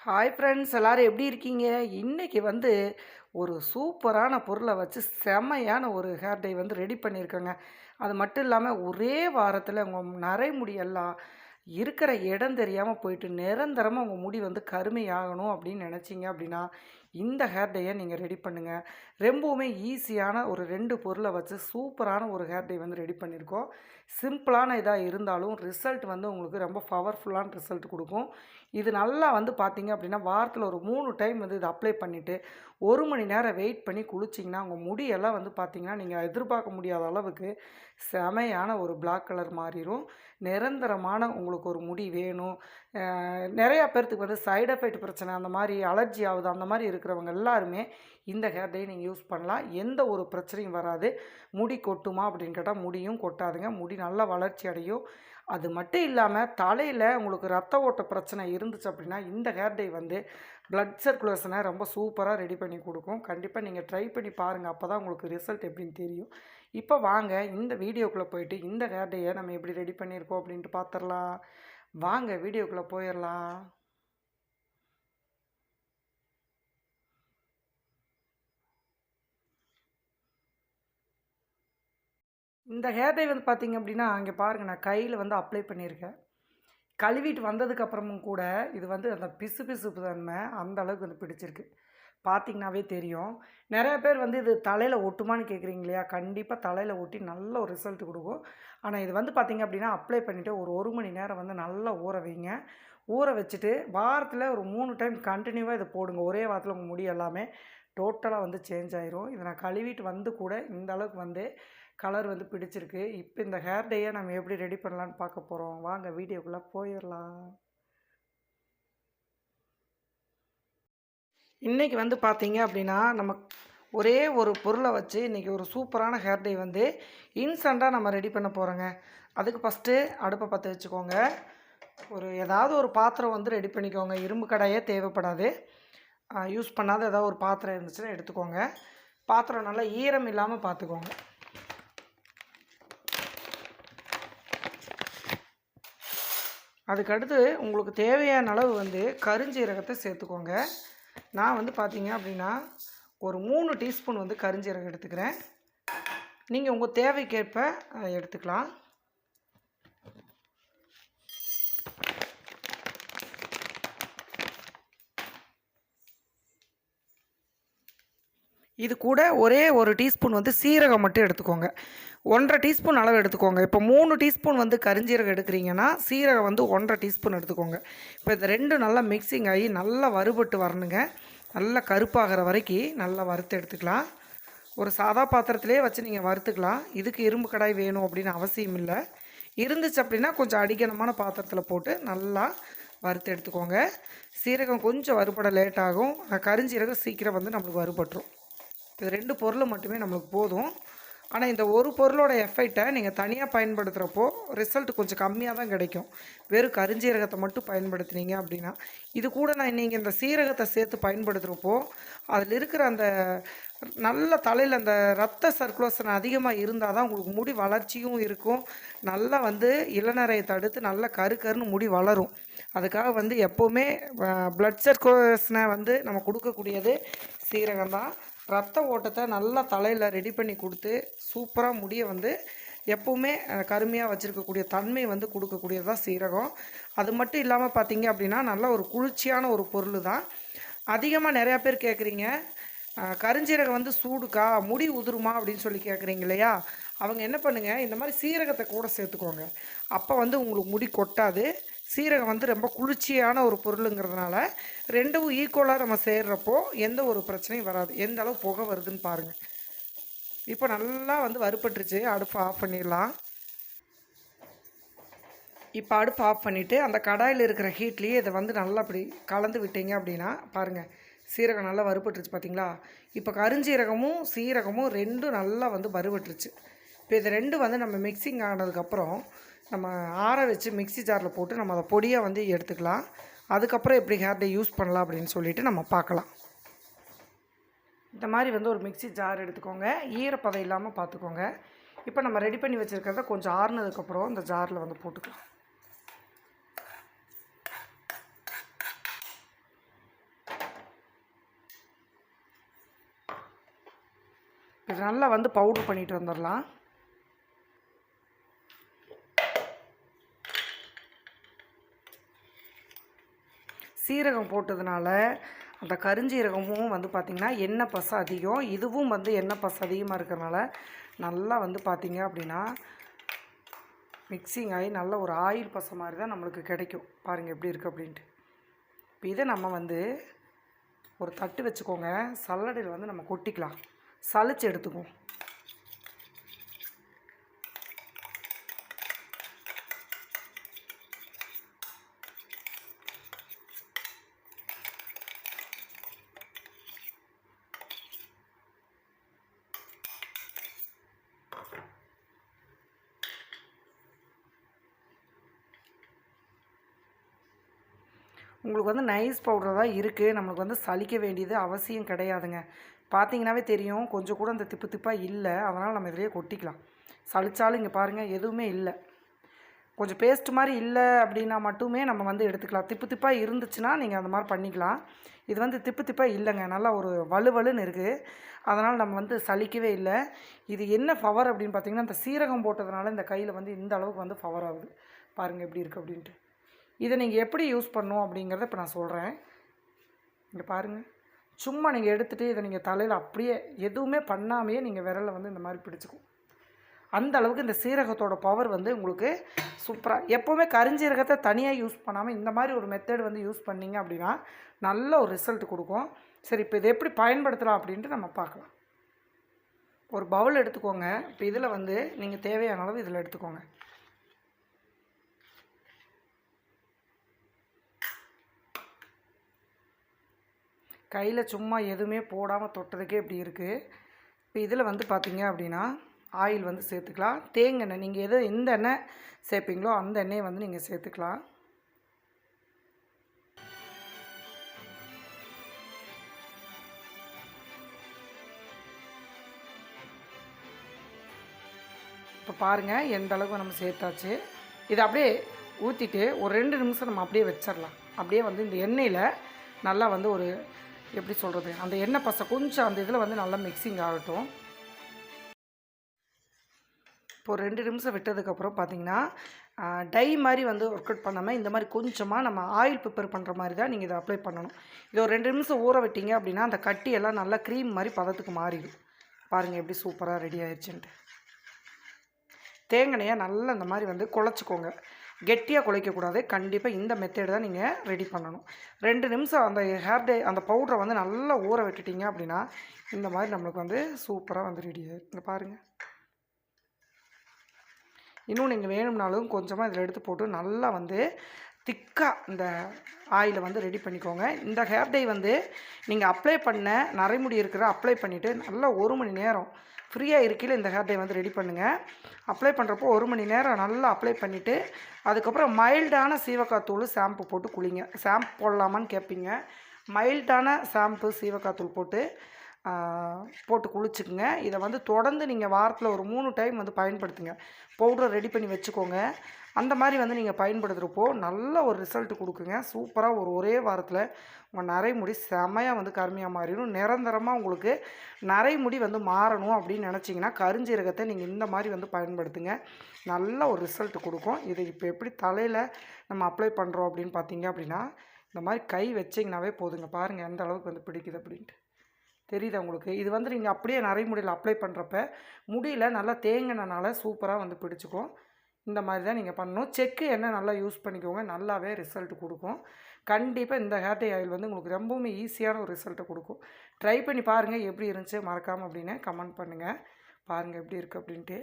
Hi friends எல்லோரும் எப்படி இருக்கீங்க? இன்றைக்கி வந்து ஒரு சூப்பரான பொருளை வச்சு செமையான ஒரு ஹேர் டை வந்து ரெடி பண்ணியிருக்கேங்க. அது மட்டும் இல்லாமல் ஒரே வாரத்தில் உங்கள் நரை முடியெல்லாம் இருக்கிற இடம் தெரியாமல் போயிட்டு நிரந்தரமாக உங்கள் முடி வந்து கருமையாகணும் அப்படின்னு நினச்சிங்க அப்படின்னா இந்த ஹேர் டையை நீங்கள் ரெடி பண்ணுங்கள் ரொம்பவுமே ஈஸியான ஒரு ரெண்டு பொருளை வச்சு சூப்பரான ஒரு ஹேர் டை வந்து ரெடி பண்ணியிருக்கோம். சிம்பிளான இதாக இருந்தாலும் ரிசல்ட் வந்து உங்களுக்கு ரொம்ப பவர்ஃபுல்லான ரிசல்ட் கொடுக்கும். இது நல்லா வந்து பார்த்தீங்க அப்படின்னா வாரத்தில் ஒரு மூணு டைம் வந்து இதை அப்ளை பண்ணிவிட்டு ஒரு மணி நேரம் வெயிட் பண்ணி குளிச்சிங்கன்னா உங்கள் முடியெல்லாம் வந்து பார்த்திங்கன்னா நீங்கள் எதிர்பார்க்க முடியாத அளவுக்கு செமையான ஒரு பிளாக் கலர் மாறிடும் நிரந்தரமான உங்களுக்கு ஒரு முடி வேணும். நிறையா பேர்த்துக்கு வந்து சைடு எஃபெக்ட் பிரச்சனை அந்த மாதிரி அலர்ஜி ஆகுது அந்த மாதிரி இருக்கிறவங்க எல்லாருமே இந்த ஹேர் டை நீங்கள் யூஸ் பண்ணலாம். எந்த ஒரு பிரச்சனையும் வராது. முடி கொட்டுமா அப்படின்னு கேட்டால் முடியும் கொட்டாதுங்க. முடி நல்லா வளர்ச்சி அடையும். அது மட்டும் இல்லாமல் தலையில் உங்களுக்கு ரத்த ஓட்ட பிரச்சனை இருந்துச்சு அப்படின்னா இந்த ஹேர் டை வந்து பிளட் சர்க்குலேஷனை ரொம்ப சூப்பராக ரெடி பண்ணி கொடுக்கும். கண்டிப்பாக நீங்கள் ட்ரை பண்ணி பாருங்கள் அப்போ தான் உங்களுக்கு ரிசல்ட் எப்படின்னு தெரியும். இப்போ வாங்க இந்த வீடியோக்குள்ளே போயிட்டு இந்த ஹேர் டையை நம்ம எப்படி ரெடி பண்ணியிருக்கோம் அப்படின்ட்டு பார்த்துடலாம் வாங்க வீடியோக்குள்ளே போயிடலாம் இந்த ஹேர் டை வந்து பார்த்திங்க அப்படின்னா அங்கே பாருங்கள் நான் கையில் வந்து அப்ளை பண்ணியிருக்கேன். கழுவிட்டு வந்ததுக்கப்புறமும் கூட இது வந்து அந்த பிசு பிசுப்பு தன்மை அந்த அளவுக்கு வந்து பிடிச்சிருக்கு. பார்த்திங்கனாவே தெரியும். நிறைய பேர் வந்து இது தலையில் ஒட்டுமான்னு கேட்குறீங்க இல்லையா? கண்டிப்பாக தலையில் ஒட்டி நல்ல ஒரு ரிசல்ட் கொடுக்கும். ஆனால் இது வந்து பார்த்திங்க அப்படின்னா அப்ளை பண்ணிவிட்டு ஒரு ஒரு மணி நேரம் வந்து நல்லா ஊற வைங்க. ஊற வச்சுட்டு வாரத்தில் ஒரு மூணு டைம் கண்டினியூவாக இதை போடுங்க. ஒரே வாரத்தில் உங்கள் முடி எல்லாமே டோட்டலாக வந்து சேஞ்ச் ஆயிரும். இதை நான் கழுவிட்டு வந்து கூட இந்த அளவுக்கு வந்து கலர் வந்து பிடிச்சிருக்கு. இப்போ இந்த ஹேர் டேயை நம்ம எப்படி ரெடி பண்ணலான்னு பார்க்க போகிறோம் வாங்க வீடியோக்குள்ளே போயிடலாம். இன்றைக்கி வந்து பார்த்தீங்க அப்படின்னா நம்ம ஒரே ஒரு பொருளை வச்சு இன்றைக்கி ஒரு சூப்பரான ஹேர் டே வந்து இன்ஸ்டண்ட்டாக நம்ம ரெடி பண்ண போகிறோங்க அதுக்கு ஃபஸ்ட்டு அடுப்பை பற்ற வச்சுக்கோங்க. ஒரு ஏதாவது ஒரு பாத்திரம் வந்து ரெடி பண்ணிக்கோங்க. இரும்பு கடாயே தேவைப்படாது. யூஸ் பண்ணாத ஏதாவது ஒரு பாத்திரம் இருந்துச்சுன்னா எடுத்துக்கோங்க. பாத்திரம் நல்லா ஈரம் இல்லாமல் பார்த்துக்கோங்க அதுக்கடுத்து உங்களுக்கு தேவையான அளவு வந்து கருஞ்சீரகத்தை சேர்த்துக்கோங்க. நான் வந்து பார்த்தீங்க அப்படின்னா ஒரு மூணு டீஸ்பூன் வந்து கருஞ்சீரகம் எடுத்துக்கிறேன். நீங்கள் உங்கள் தேவைக்கேற்ப எடுத்துக்கலாம். இது கூட ஒரே ஒரு டீஸ்பூன் வந்து சீரகம் மட்டும் எடுத்துக்கோங்க. ஒன்றரை டீஸ்பூன் அளவு எடுத்துக்கோங்க. இப்போ மூணு டீஸ்பூன் வந்து கரிஞ்சீரகம் எடுக்கிறீங்கன்னா சீரகம் வந்து ஒன்றரை டீஸ்பூன் எடுத்துக்கோங்க. இப்போ இது ரெண்டும் நல்லா மிக்சிங் ஆகி நல்லா வறுபட்டு வரணுங்க. நல்லா கருப்பாகிற வரைக்கும் நல்லா வறுத்து எடுத்துக்கலாம். ஒரு சாதா பாத்திரத்திலே வச்சு நீங்கள் வறுத்துக்கலாம். இதுக்கு இரும்பு கடாய் வேணும் அப்படின்னு அவசியம் இல்லை. இருந்துச்சு அப்படின்னா கொஞ்சம் அடிக்கனமான பாத்திரத்தில் போட்டு நல்லா வறுத்து எடுத்துக்கோங்க. சீரகம் கொஞ்சம் வறுபட லேட்டாகும் கரிஞ்சீரகம் சீக்கிரம் வந்து நம்மளுக்கு வறுபட்டுரும். இது ரெண்டு பொருள் மட்டுமே நம்மளுக்கு போதும். ஆனால் இந்த ஒரு பொருளோட எஃபெக்டை நீங்கள் தனியாக பயன்படுத்துகிறப்போ ரிசல்ட் கொஞ்சம் கம்மியாக தான் கிடைக்கும். வெறும் கருஞ்சீரகத்தை மட்டும் பயன்படுத்துனீங்க அப்படின்னா இது கூட நான் நீங்கள் இந்த சீரகத்தை சேர்த்து பயன்படுத்துகிறப்போ அதில் இருக்கிற அந்த நல்ல தலையில் அந்த ரத்த சர்க்குலேஷன் அதிகமாக இருந்தால் தான் உங்களுக்கு முடி வளர்ச்சியும் இருக்கும். நல்லா வந்து இளநரையை தடுத்து நல்லா கரு கருன்னு முடி வளரும். அதுக்காக வந்து எப்போவுமே ப்ளட் சர்க்குலேஷனை வந்து நம்ம கொடுக்கக்கூடியது சீரகம் தான். ரத்த ஓட்டத்தை நல்லா தலையில் ரெடி பண்ணி கொடுத்து சூப்பராக முடியை வந்து எப்போவுமே கருமையாக வச்சுருக்கக்கூடிய தன்மை வந்து கொடுக்கக்கூடியது தான் சீரகம். அது மட்டும் இல்லாமல் பார்த்தீங்க அப்படின்னா நல்ல ஒரு குளிர்ச்சியான ஒரு பொருள் தான் அதிகமாக நிறையா பேர் கேட்குறீங்க கருஞ்சீரகம் வந்து சூடுக்கா முடி உதிருமா அப்படின்னு சொல்லி கேட்குறீங்க இல்லையா? அவங்க என்ன பண்ணுங்கள் இந்த மாதிரி சீரகத்தை கூட சேர்த்துக்கோங்க. அப்போ வந்து உங்களுக்கு முடி கொட்டாது. சீரகம் வந்து ரொம்ப குளிர்ச்சியான ஒரு பொருளுங்கிறதுனால ரெண்டும் ஈக்குவலாக நம்ம சேர்றப்போ எந்த ஒரு பிரச்சனையும் வராது. எந்த அளவு புகை வருதுன்னு பாருங்கள் இப்போ நல்லா வந்து வறுபட்டுருச்சு. அடுப்பை ஆஃப் பண்ணிடலாம். இப்போ அடுப்பு ஆஃப் பண்ணிவிட்டு அந்த கடாயில் இருக்கிற ஹீட்லேயே இதை வந்து நல்லா அப்படி கலந்து விட்டீங்க அப்படின்னா பாருங்கள் சீரகம் நல்லா வறுபட்டுருச்சு பார்த்தீங்களா? இப்போ கருஞ்சீரகமும் சீரகமும் ரெண்டும் நல்லா வந்து வறுபட்டுருச்சு. இப்போ இது ரெண்டும் வந்து நம்ம மிக்சிங் ஆனதுக்கப்புறம் நம்ம ஆற வச்சு மிக்சி ஜாரில் போட்டு நம்ம அதை பொடியாக வந்து எடுத்துக்கலாம். அதுக்கப்புறம் எப்படி ஹேர் டே யூஸ் பண்ணலாம் அப்படின்னு சொல்லிட்டு நம்ம பார்க்கலாம். இந்த மாதிரி வந்து ஒரு மிக்சி ஜார் எடுத்துக்கோங்க. ஈரப்பதம் இல்லாமல் பார்த்துக்கோங்க. இப்போ நம்ம ரெடி பண்ணி வச்சுருக்கிறத கொஞ்சம் ஆறுனதுக்கப்புறம் இந்த ஜாரில் வந்து போட்டுக்கலாம். நல்லா வந்து பவுடர் பண்ணிட்டு வந்துடலாம். சீரகம் போட்டதுனால அந்த கருஞ்சீரகமும் வந்து பார்த்திங்கன்னா எண்ணெய் பசை அதிகம். இதுவும் வந்து எண்ணெய் பசை அதிகமாக இருக்கிறனால நல்லா வந்து பார்த்திங்க அப்படின்னா மிக்சிங் ஆகி நல்ல ஒரு ஆயில் பசை மாதிரி தான் நம்மளுக்கு கிடைக்கும். பாருங்கள் எப்படி இருக்குது அப்படின்ட்டு. இப்போ இதை நம்ம வந்து ஒரு தட்டு வச்சுக்கோங்க. சல்லடையில் வந்து நம்ம கொட்டிக்கலாம். சளிச்சு எடுத்துக்குவோம். உங்களுக்கு வந்து நைஸ் பவுடர் தான் இருக்குது நம்மளுக்கு வந்து சலிக்க வேண்டியது அவசியம் கிடையாதுங்க. பார்த்தீங்கன்னாவே தெரியும். கொஞ்சம் கூட அந்த திப்பு திப்பாக இல்லை. அதனால் நம்ம இதிலேயே கொட்டிக்கலாம். சலிச்சாலும் இங்கே பாருங்கள் எதுவுமே இல்லை. கொஞ்சம் பேஸ்ட் மாதிரி இல்லை அப்படின்னா மட்டுமே நம்ம வந்து எடுத்துக்கலாம். திப்பு திப்பாக இருந்துச்சுன்னா நீங்கள் அந்த மாதிரி பண்ணிக்கலாம். இது வந்து திப்பு திப்பாக இல்லைங்க. நல்லா ஒரு வலுவலுன்னு இருக்குது அதனால் நம்ம வந்து சலிக்கவே இல்லை. இது என்ன பவர் அப்படின்னு பார்த்தீங்கன்னா இந்த சீரகம் போட்டதுனால இந்த கையில் வந்து இந்த அளவுக்கு வந்து பவர் ஆகுது. பாருங்கள் எப்படி இருக்குது அப்படின்ட்டு. இதை நீங்கள் எப்படி யூஸ் பண்ணும் அப்படிங்கிறத இப்போ நான் சொல்கிறேன் இங்கே பாருங்கள் சும்மா நீங்கள் எடுத்துகிட்டு இதை நீங்கள் தலையில் அப்படியே எதுவுமே பண்ணாமையே நீங்கள் விரலை வந்து இந்த மாதிரி பிடிச்சிக்கும். அந்த அளவுக்கு இந்த சீரகத்தோட பவர் வந்து உங்களுக்கு சூப்பராக எப்போவுமே கரிஞ்சீரகத்தை தனியாக யூஸ் பண்ணாமல் இந்த மாதிரி ஒரு மெத்தட் வந்து யூஸ் பண்ணீங்க அப்படின்னா நல்ல ஒரு ரிசல்ட் கொடுக்கும். சரி இப்போ இதை எப்படி பயன்படுத்தலாம் அப்படின்ட்டு நம்ம பார்க்கலாம். ஒரு பவுல் எடுத்துக்கோங்க. இப்போ இதில் வந்து நீங்கள் தேவையான அளவு இதில் எடுத்துக்கோங்க. கையில் சும்மா எதுவுமே போடாமல் தொட்டதுக்கே இப்படி இருக்குது இப்போ இதில் வந்து பார்த்தீங்க அப்படின்னா ஆயில் வந்து சேர்த்துக்கலாம். தேங்காய் நீங்கள் எது எந்த எண்ணெய் சேர்ப்பீங்களோ அந்த எண்ணெயை வந்து நீங்கள் சேர்த்துக்கலாம். இப்போ பாருங்கள் எந்த அளவுக்கு நம்ம சேர்த்தாச்சு. இதை அப்படியே ஊற்றிட்டு ஒரு ரெண்டு நிமிஷம் நம்ம அப்படியே வச்சிடலாம் அப்படியே வந்து இந்த எண்ணெயில் நல்லா வந்து ஒரு எப்படி சொல்கிறது அந்த எண்ணெய் பசை கொஞ்சம் அந்த இதில் வந்து நல்லா மிக்சிங் ஆகட்டும். இப்போ ரெண்டு நிமிஷம் விட்டதுக்கப்புறம் பார்த்தீங்கன்னா டை மாதிரி வந்து ஒர்க் அவுட் பண்ணாமல் இந்த மாதிரி கொஞ்சமாக நம்ம ஆயில் ப்ரிப்பேர் பண்ணுற மாதிரி தான் நீங்கள் இதை அப்ளை பண்ணணும். இது ஒரு ரெண்டு நிமிஷம் ஊற விட்டீங்க அப்படின்னா அந்த கட்டி எல்லாம் நல்லா க்ரீம் மாதிரி பதத்துக்கு மாறிடும். பாருங்கள் எப்படி சூப்பராக ரெடி ஆயிடுச்சுன்ட்டு தேங்காயை நல்லா இந்த மாதிரி வந்து குழச்சிக்கோங்க. கெட்டியாக குலைக்கக்கூடாது. கண்டிப்பாக இந்த மெத்தேடு தான் நீங்கள் ரெடி பண்ணணும். ரெண்டு நிமிஷம் அந்த ஹேர் டே அந்த பவுடரை வந்து நல்லா ஊற விட்டுட்டிங்க அப்படின்னா இந்த மாதிரி நம்மளுக்கு வந்து சூப்பராக வந்து ரெடி ஆயிடும் இங்கே பாருங்கள் இன்னும் நீங்கள் வேணும்னாலும் கொஞ்சமாக இதில் எடுத்து போட்டு நல்லா வந்து திக்காக இந்த ஆயிலை வந்து ரெடி பண்ணிக்கோங்க. இந்த ஹேர் டை வந்து நீங்கள் அப்ளை பண்ண நரைமுடி இருக்கிற அப்ளை பண்ணிவிட்டு நல்லா ஒரு மணி நேரம் ஃப்ரீயாக இருக்கையில் இந்த ஹேர் டை வந்து ரெடி பண்ணுங்கள் அப்ளை பண்ணுறப்போ ஒரு மணி நேரம் நல்லா அப்ளை பண்ணிவிட்டு அதுக்கப்புறம் மைல்டான சீவக்காய் தூள் ஷாம்பு போட்டு குளிங்க. ஷாம்பு போடலாமான்னு கேட்பீங்க மைல்டான ஷாம்பு சீவக்காய் தூள் போட்டு போட்டு குளிச்சுக்குங்க. இதை வந்து தொடர்ந்து நீங்கள் வாரத்தில் ஒரு மூணு டைம் வந்து பயன்படுத்துங்க. பவுடர் ரெடி பண்ணி வச்சுக்கோங்க. அந்த மாதிரி வந்து நீங்கள் பயன்படுத்துகிறப்போ நல்ல ஒரு ரிசல்ட் கொடுக்குங்க. சூப்பராக ஒரு ஒரே வாரத்தில் உங்கள் நரைமுடி செமையாக வந்து கருமையாக மாறிடும். நிரந்தரமாக உங்களுக்கு நரைமுடி வந்து மாறணும் அப்படின்னு நினச்சிங்கன்னா கருஞ்சீரகத்தை நீங்கள் இந்த மாதிரி வந்து பயன்படுத்துங்க. நல்ல ஒரு ரிசல்ட் கொடுக்கும். இதை இப்போ எப்படி தலையில் நம்ம அப்ளை பண்ணுறோம் அப்படின்னு பார்த்தீங்க அப்படின்னா இந்த மாதிரி கை வச்சிங்கனாவே போதுங்க. பாருங்கள் எந்த அளவுக்கு வந்து பிடிக்குது அப்படின்ட்டு. தெரியுதா உங்களுக்கு? இது வந்து நீங்கள் அப்படியே நரைமுடியில் அப்ளை பண்ணுறப்ப முடியில் நல்லா தேங்கினனால சூப்பராக வந்து பிடிச்சிக்கும். இந்த மாதிரி தான் நீங்கள் பண்ணணும். செக்கு எண்ணெய் நல்லா யூஸ் பண்ணிக்கோங்க. நல்லாவே ரிசல்ட் கொடுக்கும். கண்டிப்பாக இந்த ஹேர் டை ஆயில் வந்து உங்களுக்கு ரொம்பவுமே ஈஸியான ஒரு ரிசல்ட்டை கொடுக்கும். ட்ரை பண்ணி பாருங்கள் எப்படி இருந்துச்சு? மறக்காமல் அப்படின்னு கமெண்ட் பண்ணுங்கள் பாருங்கள் எப்படி இருக்குது அப்படின்ட்டு.